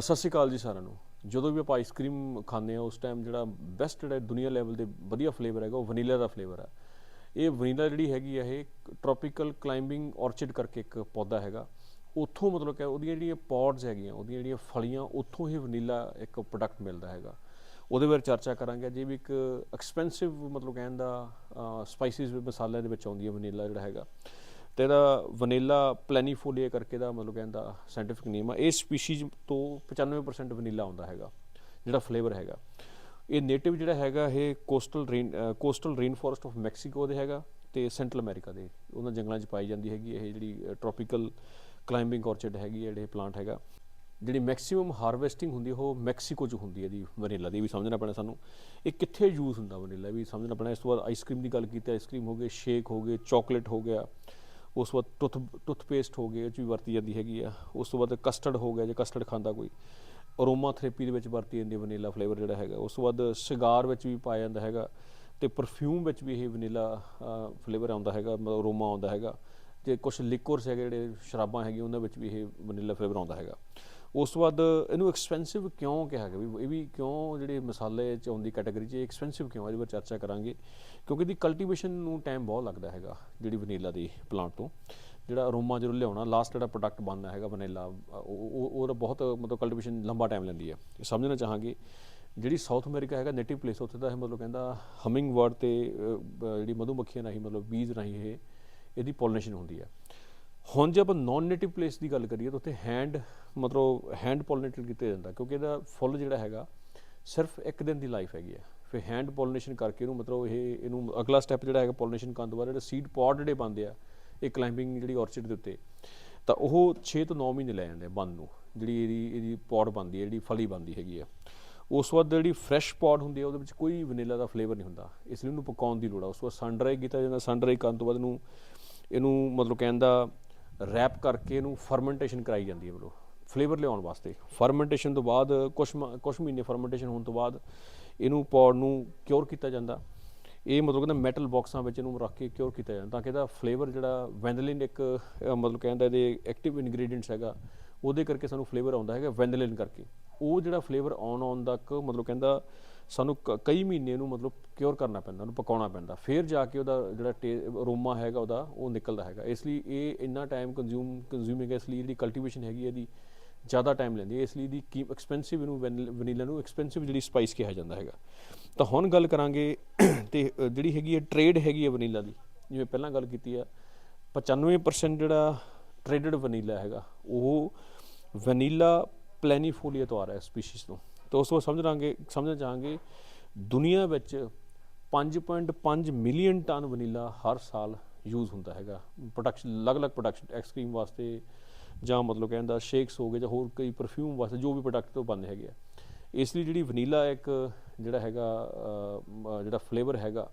ਸਤਿ ਸ਼੍ਰੀ ਅਕਾਲ ਜੀ ਸਾਰਿਆਂ ਨੂੰ। ਜਦੋਂ ਵੀ ਆਪਾਂ ਆਈਸਕ੍ਰੀਮ ਖਾਂਦੇ ਆ ਉਸ ਟਾਈਮ ਜਿਹੜਾ ਬੈਸਟ ਜਿਹੜਾ ਦੁਨੀਆ ਲੈਵਲ ਦੇ ਵਧੀਆ ਫਲੇਵਰ ਹੈਗਾ, ਉਹ ਵਨੀਲਾ ਦਾ ਫਲੇਵਰ ਆ ਇਹ ਵਨੀਲਾ ਜਿਹੜੀ ਹੈਗੀ ਆ, ਇਹ ਟ੍ਰੋਪੀਕਲ ਕਲਾਈਮਬਿੰਗ ਔਰਚਿਡ ਕਰਕੇ ਇੱਕ ਪੌਦਾ ਹੈਗਾ। ਉੱਥੋਂ ਮਤਲਬ ਕਿ ਉਹਦੀਆਂ ਜਿਹੜੀਆਂ ਪੌਡਸ ਹੈਗੀਆਂ, ਉਹਦੀਆਂ ਜਿਹੜੀਆਂ ਫਲੀਆਂ, ਉੱਥੋਂ ਹੀ ਵਨੀਲਾ ਇੱਕ ਪ੍ਰੋਡਕਟ ਮਿਲਦਾ ਹੈਗਾ। ਉਹਦੇ ਬਾਰੇ ਚਰਚਾ ਕਰਾਂਗੇ। ਜੇ ਵੀ ਇੱਕ ਐਕਸਪੈਂਸਿਵ ਮਤਲਬ ਕਹਿਣ ਦਾ ਸਪਾਈਸਿਸ ਮਸਾਲਿਆਂ ਦੇ ਵਿੱਚ ਆਉਂਦੀ ਹੈ ਵਨੀਲਾ ਜਿਹੜਾ ਹੈਗਾ। ਤੇ ਇਹਦਾ ਵਨੀਲਾ ਪਲੈਨੀਫੋਲੀਆ ਕਰਕੇ ਦਾ ਮਤਲਬ ਕਹਿੰਦਾ ਸਾਇੰਟੀਫਿਕ ਨੇਮ ਆ। ਇਹ ਸਪੀਸੀਜ਼ ਤੋਂ 95% ਵਨੀਲਾ ਆਉਂਦਾ ਹੈਗਾ, ਜਿਹੜਾ ਫਲੇਵਰ ਹੈਗਾ। ਇਹ ਨੇਟਿਵ ਜਿਹੜਾ ਹੈਗਾ, ਇਹ coastal rain coastal rain forest of Mexico ਦੇ ਹੈਗਾ ਤੇ ਸੈਂਟਰਲ ਅਮਰੀਕਾ ਦੇ। ਉਹਨਾਂ ਜੰਗਲਾਂ 'ਚ ਪਾਈ ਜਾਂਦੀ ਹੈਗੀ, ਇਹ ਜਿਹੜੀ ਟ੍ਰੋਪੀਕਲ ਕਲਾਈਮਬਿੰਗ ਔਰਚਿਡ ਹੈਗੀ ਹੈ, ਜਿਹੜੇ ਪਲਾਂਟ ਹੈਗਾ। ਜਿਹੜੀ ਮੈਕਸਿਮਮ ਹਾਰਵੈਸਟਿੰਗ ਹੁੰਦੀ ਉਹ ਮੈਕਸੀਕੋ 'ਚ ਹੁੰਦੀ ਹੈ ਦੀ ਵਨੀਲਾ ਦੀ। ਵੀ ਸਮਝਣਾ ਪੈਣਾ ਸਾਨੂੰ। ਇਹ ਕਿੱਥੇ ਯੂਜ਼ ਹੁੰਦਾ ਵਨੀਲਾ? ਵੀ ਸਮਝਣਾ ਪੈਣਾ। ਇਸ ਤੋਂ ਬਾਅਦ ਆਈਸਕ੍ਰੀਮ ਦੀ ਗੱਲ ਕੀਤੀ ਆਈਸਕ੍ਰੀਮ ਹੋ ਗਏ ਸ਼ੇਕ ਹੋ ਗਏ ਚਾਕਲੇਟ ਹੋ ਗਿਆ। ਉਸ ਤੋਂ ਬਾਅਦ ਟੁੱਥ ਟੁੱਥਪੇਸਟ ਹੋ ਗਈ ਉਹ 'ਚ ਵੀ ਵਰਤੀ ਜਾਂਦੀ ਹੈਗੀ ਆ। ਉਸ ਤੋਂ ਬਾਅਦ ਕਸਟਰਡ ਹੋ ਗਿਆ ਜੇ ਕਸਟਰਡ ਖਾਂਦਾ ਕੋਈ। ਅਰੋਮਾ ਥੈਰੇਪੀ ਦੇ ਵਿੱਚ ਵਰਤੀ ਜਾਂਦੀ ਹੈ ਵਨੀਲਾ ਫਲੇਵਰ ਜਿਹੜਾ ਹੈਗਾ। ਉਸ ਤੋਂ ਬਾਅਦ ਸਿਗਾਰ ਵਿੱਚ ਵੀ ਪਾਇਆ ਜਾਂਦਾ ਹੈਗਾ ਤੇ ਪਰਫਿਊਮ ਵਿੱਚ ਵੀ ਇਹ ਵਨੀਲਾ ਫਲੇਵਰ ਆਉਂਦਾ ਹੈਗਾ, ਮਤਲਬ ਅਰੋਮਾ ਆਉਂਦਾ ਹੈਗਾ। ਤੇ ਕੁਝ ਲਿਕਵਰਸ ਹੈਗੇ ਜਿਹੜੇ ਸ਼ਰਾਬਾਂ ਹੈਗੀਆਂ, ਉਹਨਾਂ ਵਿੱਚ ਵੀ ਇਹ ਵਨੀਲਾ ਫਲੇਵਰ ਆਉਂਦਾ ਹੈਗਾ। ਉਸ ਤੋਂ ਬਾਅਦ ਇਹਨੂੰ ਐਕਸਪੈਂਸਿਵ ਕਿਉਂ ਕਿਹਾ ਗਿਆ? ਵੀ ਇਹ ਵੀ ਕਿਉਂ ਜਿਹੜੇ ਮਸਾਲੇ ਚ ਆਉਂਦੀ ਕੈਟਾਗਰੀ 'ਚ ਐਕਸਪੈਂਸਿਵ ਕਿਉਂ ਇਹਦੇ ਬਾਰੇ ਚਰਚਾ ਕਰਾਂਗੇ। ਕਿਉਂਕਿ ਦੀ ਕਲਟੀਵੇਸ਼ਨ ਨੂੰ ਟਾਈਮ ਬਹੁਤ ਲੱਗਦਾ ਹੈਗਾ ਜਿਹੜੀ ਵਨੀਲਾ ਦੀ ਪਲਾਂਟ ਤੋਂ। ਜਿਹੜਾ ਅਰੋਮਾ ਜਦੋਂ ਲਿਆਉਣਾ ਲਾਸਟ ਜਿਹੜਾ ਪ੍ਰੋਡਕਟ ਬਣਨਾ ਹੈਗਾ ਵਨੀਲਾ ਉਹ ਉਹਦਾ ਬਹੁਤ ਮਤਲਬ ਕਲਟੀਵੇਸ਼ਨ ਲੰਬਾ ਟਾਈਮ ਲੈਂਦੀ ਹੈ। ਇਹ ਸਮਝਣਾ ਚਾਹਾਂਗੇ। ਜਿਹੜੀ ਸਾਊਥ ਅਮਰੀਕਾ ਹੈਗਾ ਨੇਟਿਵ ਪਲੇਸ ਉੱਥੇ ਦਾ ਇਹ ਮਤਲਬ ਕਹਿੰਦਾ ਹਮਿੰਗ ਬਰਡ ਤੇ ਜਿਹੜੀ ਮਧੂਮੱਖੀਆਂ ਰਾਹੀਂ ਮਤਲਬ ਬੀਜ਼ ਰਾਹੀਂ ਇਹ, ਇਹਦੀ ਪੋਲਿਨੇਸ਼ਨ ਹੁੰਦੀ ਹੈ। ਹੁਣ ਜੇ ਆਪਾਂ ਨਾਨ ਨੇਟਿਵ ਪਲੇਸ ਦੀ ਗੱਲ ਕਰੀਏ ਤਾਂ ਉੱਥੇ ਹੈਂਡ ਮਤਲਬ ਹੈਂਡ ਪੋਲਿਨੇਟਡ ਕੀਤਾ ਜਾਂਦਾ, ਕਿਉਂਕਿ ਇਹਦਾ ਫੁੱਲ ਜਿਹੜਾ ਹੈਗਾ ਸਿਰਫ ਇੱਕ ਦਿਨ ਦੀ ਲਾਈਫ ਹੈਗੀ ਆ। ਫਿਰ ਹੈਂਡ ਪੋਲਿਨੇਸ਼ਨ ਕਰਕੇ ਇਹਨੂੰ ਮਤਲਬ ਇਹ, ਇਹਨੂੰ ਅਗਲਾ ਸਟੈਪ ਜਿਹੜਾ ਹੈਗਾ ਪੋਲਿਨੇਸ਼ਨ ਕਰਨ ਤੋਂ ਬਾਅਦ ਜਿਹੜੇ ਸੀਡ ਪੌਡ ਜਿਹੜੇ ਬਣਦੇ ਆ, ਇਹ ਕਲਾਈਂਬਿੰਗ ਜਿਹੜੀ ਔਰਚਿਡ ਦੇ ਉੱਤੇ, ਤਾਂ ਉਹ 6 ਤੋਂ 9 ਮਹੀਨੇ ਲੈ ਜਾਂਦੇ ਆ ਬੰਨ ਨੂੰ, ਜਿਹੜੀ ਇਹਦੀ ਇਹਦੀ ਪੌਡ ਬਣਦੀ ਹੈ, ਜਿਹੜੀ ਫਲੀ ਬਣਦੀ ਹੈਗੀ ਆ। ਉਸ ਤੋਂ ਬਾਅਦ ਜਿਹੜੀ ਫਰੈਸ਼ ਪੌਡ ਹੁੰਦੀ ਹੈ ਉਹਦੇ ਵਿੱਚ ਕੋਈ ਵਨੀਲਾ ਦਾ ਫਲੇਵਰ ਨਹੀਂ ਹੁੰਦਾ, ਇਸ ਲਈ ਉਹਨੂੰ ਪਕਾਉਣ ਦੀ ਲੋੜ ਆ। ਉਸ ਤੋਂ ਬਾਅਦ ਸਨ ਡਰਾਈ ਕੀਤਾ ਜਾਂਦਾ ਸਨ ਡਰਾਈ ਕਰਨ ਤੋਂ ਬਾਅਦ ਇਹਨੂੰ ਇਹਨੂੰ ਮਤਲਬ ਕਹਿੰਦਾ ਰੈਪ ਕਰਕੇ ਇਹਨੂੰ ਫਰਮੈਂਟੇਸ਼ਨ ਕਰਾਈ ਜਾਂਦੀ ਹੈ ਮਤਲਬ ਫਲੇਵਰ ਲਿਆਉਣ ਵਾਸਤੇ। ਫਰਮੈਂਟੇਸ਼ਨ ਤੋਂ ਬਾਅਦ ਕੁਝ ਕੁਝ ਮਹੀਨੇ ਫਰਮੈਂਟੇਸ਼ਨ ਹੋਣ ਤੋਂ ਬਾਅਦ ਇਹਨੂੰ ਪੌੜ ਨੂੰ ਕਿਉਰ ਕੀਤਾ ਜਾਂਦਾ। ਇਹ ਮਤਲਬ ਕਹਿੰਦਾ ਮੈਟਲ ਬਾਕਸਾਂ ਵਿੱਚ ਇਹਨੂੰ ਰੱਖ ਕੇ ਕਿਉਰ ਕੀਤਾ ਜਾਂਦਾ ਤਾਂ ਕਿ ਇਹਦਾ ਫਲੇਵਰ ਜਿਹੜਾ ਵੈਂਦਲਿਨ ਇੱਕ ਮਤਲਬ ਕਹਿੰਦਾ ਇਹਦੇ ਐਕਟਿਵ ਇਨਗਰੀਡੀਐਂਟਸ ਹੈਗਾ, ਉਹਦੇ ਕਰਕੇ ਸਾਨੂੰ ਫਲੇਵਰ ਆਉਂਦਾ ਹੈਗਾ ਵੈਨਿਲਿਨ ਕਰਕੇ। ਉਹ ਜਿਹੜਾ ਫਲੇਵਰ ਆਉਣ ਆਉਣ ਤੱਕ ਮਤਲਬ ਕਹਿੰਦਾ ਸਾਨੂੰ ਕ- ਕਈ ਮਹੀਨੇ ਨੂੰ ਮਤਲਬ ਕਿਉਰ ਕਰਨਾ ਪੈਂਦਾ, ਉਹਨੂੰ ਪਕਾਉਣਾ ਪੈਂਦਾ। ਫਿਰ ਜਾ ਕੇ ਉਹਦਾ ਜਿਹੜਾ ਅਰੋਮਾ ਹੈਗਾ ਉਹਦਾ, ਉਹ ਨਿਕਲਦਾ ਹੈਗਾ। ਇਸ ਲਈ ਇਹ ਇੰਨਾ ਟਾਈਮ ਕੰਜ਼ਿਊਮ ਕੰਜ਼ਿਊਮਿੰਗ ਇਸ ਲਈ ਜਿਹੜੀ ਕਲਟੀਵੇਸ਼ਨ ਹੈਗੀ ਇਹਦੀ ਜ਼ਿਆਦਾ ਟਾਈਮ ਲੈਂਦੀ ਹੈ। ਇਸ ਲਈ ਦੀ ਕੀ ਐਕਸਪੈਂਸਿਵ ਇਹਨੂੰ ਵਨੀਲਾ ਨੂੰ ਐਕਸਪੈਂਸਿਵ ਜਿਹੜੀ ਸਪਾਈਸ ਕਿਹਾ ਜਾਂਦਾ ਹੈਗਾ। ਤਾਂ ਹੁਣ ਗੱਲ ਕਰਾਂਗੇ ਤੇ ਜਿਹੜੀ ਹੈਗੀ ਹੈ ਟ੍ਰੇਡ ਹੈਗੀ ਹੈ ਵਨੀਲਾ ਦੀ। ਜਿਵੇਂ ਪਹਿਲਾਂ ਗੱਲ ਕੀਤੀ ਆ 95% ਜਿਹੜਾ ਟ੍ਰੇਡਡ ਵਨੀਲਾ ਹੈਗਾ, ਉਹ ਵਨੀਲਾ ਪਲੈਨੀਫੋਲੀਆ ਤੋਂ ਆ ਰਿਹਾ ਸਪੀਸੀਜ਼ ਤੋਂ। ਤਾਂ ਉਸ ਤੋਂ ਸਮਝਾਂਗੇ ਸਮਝਣਾ ਚਾਹਾਂਗੇ ਦੁਨੀਆ ਵਿੱਚ 5.5 ਮਿਲੀਅਨ ਟਨ ਵਨੀਲਾ ਹਰ ਸਾਲ ਯੂਜ਼ ਹੁੰਦਾ ਹੈਗਾ। ਪ੍ਰੋਡਕਸ਼ਨ ਅਲੱਗ-ਅਲੱਗ ਪ੍ਰੋਡਕਸ਼ਨ ਆਈਸਕ੍ਰੀਮ ਵਾਸਤੇ ਜਾਂ ਮਤਲਬ ਕਹਿੰਦਾ ਸ਼ੇਕਸ ਹੋ ਗਏ ਜਾਂ ਹੋਰ ਕਈ ਪਰਫਿਊਮ ਵਾਸਤੇ ਜੋ ਵੀ ਪ੍ਰੋਡਕਟ ਤੋਂ ਬਣਦੇ ਹੈਗੇ ਆ। ਇਸ ਲਈ ਜਿਹੜੀ ਵਨੀਲਾ ਇੱਕ ਜਿਹੜਾ ਹੈਗਾ ਜਿਹੜਾ ਫਲੇਵਰ ਹੈਗਾ,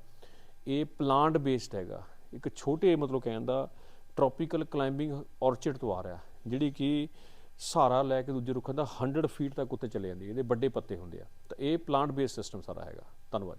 ਇਹ ਪਲਾਂਟ ਬੇਸਡ ਹੈਗਾ। ਇੱਕ ਛੋਟੇ ਮਤਲਬ ਕਹਿੰਦਾ ਟ੍ਰੋਪੀਕਲ ਕਲਾਈਂਬਿੰਗ ਔਰਚਿਡ ਤੋਂ ਆ ਰਿਹਾ, ਜਿਹੜੀ ਕਿ ਸਹਾਰਾ ਲੈ ਕੇ ਦੂਜੇ ਰੁੱਖਾਂ ਦਾ 100 ਫੀਟ ਤੱਕ ਉੱਤੇ ਚਲੇ ਜਾਂਦੀ ਹੈ, ਇਹਦੇ ਵੱਡੇ ਪੱਤੇ ਹੁੰਦੇ ਆ। ਤਾਂ ਇਹ ਪਲਾਂਟ ਬੇਸ ਸਿਸਟਮ ਸਾਰਾ ਹੈਗਾ। ਧੰਨਵਾਦ